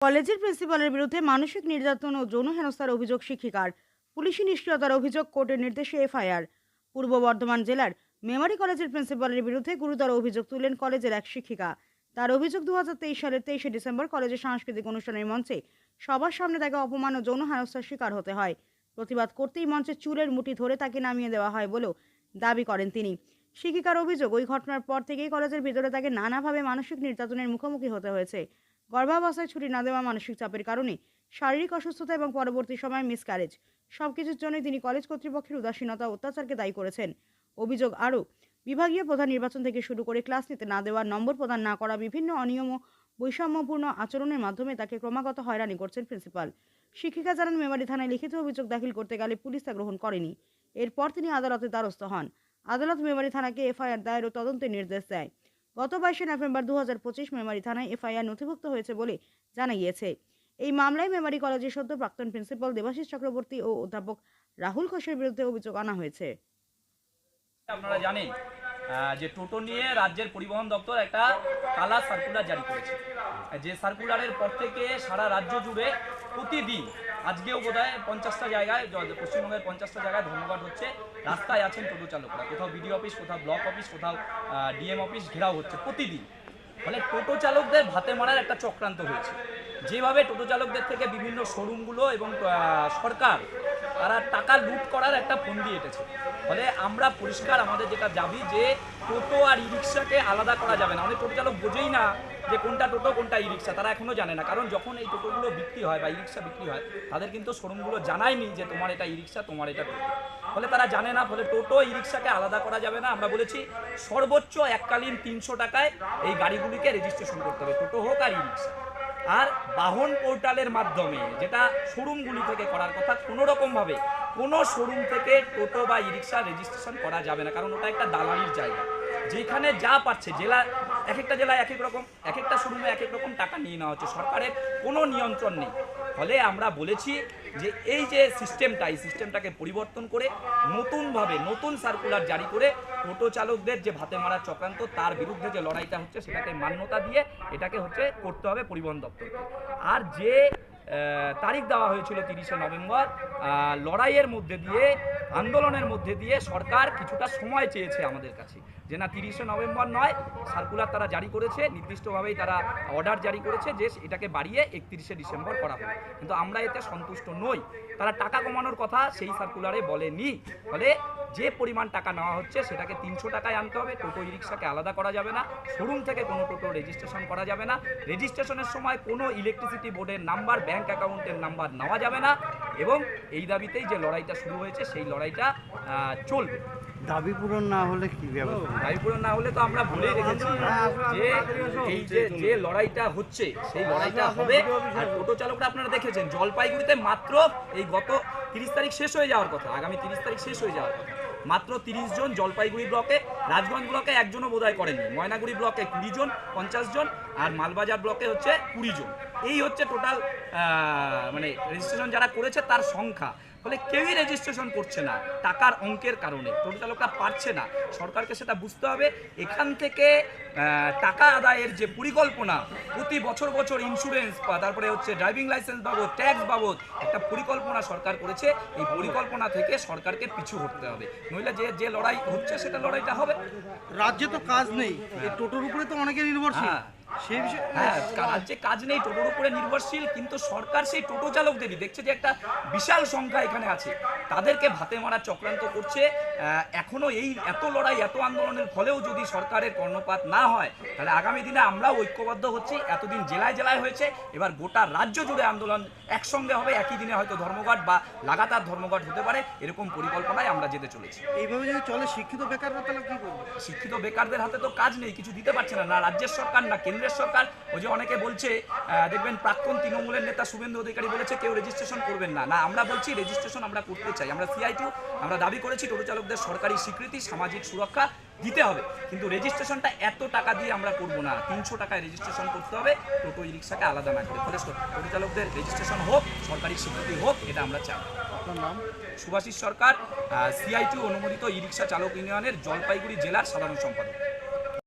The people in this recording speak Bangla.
কলেজের প্রিন্সিপালের বিরুদ্ধে মানসিক নির্যাতন ও যৌন হেনস্থার অভিযোগ শিক্ষিকার। পুলিশি নিষ্ক্রিয়তার অভিযোগ কোর্টের নির্দেশে এফআইআর। পূর্ব বর্ধমান জেলার মেমারি কলেজের প্রিন্সিপালের বিরুদ্ধে গুরুতর অভিযোগ তুলেন কলেজের এক শিক্ষিকা। তার অভিযোগ দুহাজার তেইশ সালের তেইশে ডিসেম্বর কলেজের সাংস্কৃতিক অনুষ্ঠানের মঞ্চে সবার সামনে তাকে অপমান ও যৌন হেনস্থার শিকার হতে হয়। প্রতিবাদ করতেই মঞ্চে চুলের মুঠি ধরে তাকে নামিয়ে দেওয়া হয় বলেও দাবি করেন তিনি। শিক্ষিকার অভিযোগ ওই ঘটনার পর থেকেই কলেজের ভিতরে তাকে নানাভাবে মানসিক নির্যাতনের মুখোমুখি হতে হয়েছে। গর্ভাবস্থায় ছুটি না দেওয়া মানসিক চাপের কারণে শারীরিক অসুস্থতা এবং পরবর্তী সময়ে মিসক্যারেজ সবকিছুর জন্যই তিনি কলেজ কর্তৃপক্ষের উদাসীনতা অত্যাচারকে দায়ী করেছেন। অভিযোগ আরও, বিভাগীয় প্রধান নির্বাচন থেকে শুরু করে ক্লাস নিতে না দেওয়া, নম্বর প্রদান না করা, বিভিন্ন অনিয়ম ও বৈষম্যপূর্ণ আচরণের মাধ্যমে তাকে ক্রমাগত হয়রানি করছেন প্রিন্সিপাল শিক্ষিকা জানান, মেমারি থানায় লিখিত অভিযোগ দাখিল করতে গেলে পুলিশ তা গ্রহণ করেনি। এরপর তিনি আদালতের দ্বারস্থ হন। আদালত মেমারি থানাকে এফআইআর দায়ের ও তদন্তের নির্দেশ দেয়। গত বাইশে নভেম্বর দু হাজার পঁচিশ মেমারি থানায় এফআইআর নথিভুক্ত হয়েছে বলে জানা গিয়েছে। এই মামলায় মেমারি কলেজের সদ্য প্রাক্তন প্রিন্সিপাল দেবাশিস চক্রবর্তী ও অধ্যাপক রাহুল ঘোষের বিরুদ্ধে অভিযোগ আনা হয়েছে। আপনারা জানেন যে টোটো নিয়ে রাজ্যের পরিবহন দপ্তর একটা কালা সার্কুলার জারি করেছে। যে সার্কুলারের পর থেকে সারা রাজ্য জুড়ে প্রতিদিন, আজকেও বোধ হয় পঞ্চাশটা জায়গায় পশ্চিমবঙ্গের পঞ্চাশটা জায়গায় ধর্মঘট হচ্ছে। রাস্তায় আছেন টোটো চালকরা। কোথাও বিডিও অফিস কোথাও ব্লক অফিস কোথাও ডিএম অফিস ঘেরাও হচ্ছে প্রতিদিন। ফলে টোটো চালকদের ভাতে মারার একটা চক্রান্ত হয়েছে। যেভাবে টোটো চালকদের থেকে বিভিন্ন শোরুমগুলো এবং সরকার তারা টাকা লুট করার একটা ফন্দি এঁটেছে। ফলে আমরা পরিষ্কার আমাদের যেটা দাবি যে টোটো আর ই রিক্সাকে আলাদা করা যাবে না। অনেক টোটো বোঝেই না যে কোনটা টোটো, কোনটা ই রিক্সা তারা এখনও জানে না। কারণ যখন এই টোটোগুলো বিক্রি হয় বা ই রিক্সা বিক্রি হয়, তাদের কিন্তু শোরুমগুলো জানায়নি যে তোমার এটা ই রিক্সা তোমার এটা টোটো। ফলে তারা জানে না, ফলে টোটো ই রিক্সাকে আলাদা করা যাবে না। আমরা বলেছি সর্বোচ্চ এককালীন তিনশো টাকায় এই গাড়িগুলিকে রেজিস্ট্রেশন করতে হবে। টোটো হোক আর ই রিক্সা আর বাহন পোর্টালের মাধ্যমে যেটা শোরুমগুলি থেকে করার কথা কোনো রকমভাবে কোনো শোরুম থেকে টোটো বা ই রিক্সা রেজিস্ট্রেশন করা যাবে না, কারণ ওটা একটা দালালির জায়গা। যেখানে যা পাচ্ছে জেলা এক একটা জেলায় এক এক রকম এক একটা শোরুমে এক এক রকম টাকা নিয়ে নেওয়া হচ্ছে। সরকারের কোনো নিয়ন্ত্রণ নেই। ফলে আমরা বলেছি যে এই যে সিস্টেমটা এই সিস্টেমটাকে পরিবর্তন করে নতুনভাবে নতুন সার্কুলার জারি করে টোটো চালকদের যে ভাতে মারার চক্রান্ত, তার বিরুদ্ধে যে লড়াইটা হচ্ছে, সেটাকে মান্যতা দিয়ে এটাকে হচ্ছে করতে হবে পরিবহন দপ্তর আর যে তারিখ দেওয়া হয়েছিল তিরিশে নভেম্বর লড়াইয়ের মধ্যে দিয়ে, আন্দোলনের মধ্যে দিয়ে সরকার কিছুটা সময় চেয়েছে আমাদের কাছে। যে না তিরিশে নভেম্বর নয় সার্কুলার তারা জারি করেছে, নির্দিষ্টভাবেই তারা অর্ডার জারি করেছে যে এটাকে বাড়িয়ে একত্রিশে ডিসেম্বর করা হবে। কিন্তু আমরা এতে সন্তুষ্ট নই। তারা টাকা কমানোর কথা সেই সার্কুলারে বলেনি। ফলে যে পরিমাণ টাকা নেওয়া হচ্ছে সেটাকে তিনশো টাকায় আনতে হবে। টোটো ই রিক্সাকে আলাদা করা যাবে না। শোরুম থেকে কোনো টোটো রেজিস্ট্রেশন করা যাবে না। রেজিস্ট্রেশনের সময় কোনো ইলেকট্রিসিটি বোর্ডের নাম্বার ব্যাংক অ্যাকাউন্টের নাম্বার নেওয়া যাবে না। এবং এই দাবিতেই যে লড়াইটা শুরু হয়েছে সেই লড়াইটা চলবে। দাবি পূরণ না হলে কি দাবি পূরণ না হলে তো আমরা বলেই রেখেছি যে এই যে যে লড়াইটা হচ্ছে সেই লড়াইটা হবে। আর টোটো চালকরা আপনারা দেখেছেন জলপাইগুড়িতে মাত্র এই গত তিরিশ তারিখ শেষ হয়ে যাওয়ার কথা আগামী তিরিশ তারিখ শেষ হয়ে যাওয়ার কথা। মাত্র তিরিশ জন জলপাইগুড়ি ব্লকে রাজগঞ্জ ব্লকে একজনও বোধহয় করেনি ময়নাগুড়ি ব্লকে কুড়ি জন পঞ্চাশ জন আর মালবাজার ব্লকে হচ্ছে কুড়ি জন। এই হচ্ছে টোটাল মানে রেজিস্ট্রেশন যারা করেছে তার সংখ্যা। ফলে কেউই রেজিস্ট্রেশন করছে না টাকার অঙ্কের কারণে। টোটো চালকরা পারছে না। সরকারকে সেটা বুঝতে হবে। এখান থেকে টাকা আদায়ের যে পরিকল্পনা প্রতি বছর বছর ইন্স্যুরেন্স বা তারপরে হচ্ছে ড্রাইভিং লাইসেন্স বাবদ ট্যাক্স বাবদ একটা পরিকল্পনা সরকার করেছে। এই পরিকল্পনা থেকে সরকারকে পিছু হটতে হবে। নইলে যে যে লড়াই হচ্ছে সেটা লড়াইটা হবে। রাজ্যে তো কাজ নেই। টোটোর উপরে তো অনেকে নির্ভরশীল। হ্যাঁ। সেই বিষয়ে হ্যাঁ রাজ্যে কাজ নেই টোটোর উপরে নির্ভরশীল কিন্তু সরকার সেই টোটো চালকদেরই। দেখছে যে একটা বিশাল সংখ্যা এখানে আছে। তাদেরকে ভাতে মারা চক্রান্ত করছে। এখনও এই এত লড়াই এত আন্দোলনের ফলেও যদি সরকারের কর্ণপাত না হয় তাহলে আগামী দিনে আমরাও ঐক্যবদ্ধ হচ্ছি। এতদিন জেলায় জেলায় হয়েছে। এবার গোটা রাজ্য জুড়ে আন্দোলন একসঙ্গে হবে। একই দিনে হয়তো ধর্মঘট বা লাগাতার ধর্মঘট হতে পারে। এরকম পরিকল্পনায় আমরা যেতে চলেছি। এইভাবে যদি চলে শিক্ষিত বেকাররা তাহলে কি করবে? শিক্ষিত বেকারদের হাতে তো কাজ নেই কিছু দিতে পারছে না। না রাজ্যের সরকার না কেন্দ্রের সরকার ওই যে অনেকে বলছে দেখবেন প্রাক্তন তৃণমূলের নেতা শুভেন্দু অধিকারী বলেছে কেউ রেজিস্ট্রেশন করবেন না। না আমরা বলছি রেজিস্ট্রেশন আমরা করতে চাই। আমরা সিআইটু আমরা দাবি করেছি টোটো চালকদের সরকারি স্বীকৃতি সামাজিক সুরক্ষা দিতে হবে। কিন্তু রেজিস্ট্রেশনটা এত টাকা দিয়ে আমরা করব না। তিনশো টাকায় রেজিস্ট্রেশন করতে হবে টোটো ই রিক্সাকে আলাদা না করে। ফলে টোটো চালকদের রেজিস্ট্রেশন হোক সরকারি স্বীকৃতি হোক এটা আমরা চাই। আপনার নাম? সুভাষিস সরকার সিআইটি অনুমোদিত ই রিক্সা চালক ইউনিয়নের জলপাইগুড়ি জেলার সাধারণ সম্পাদক।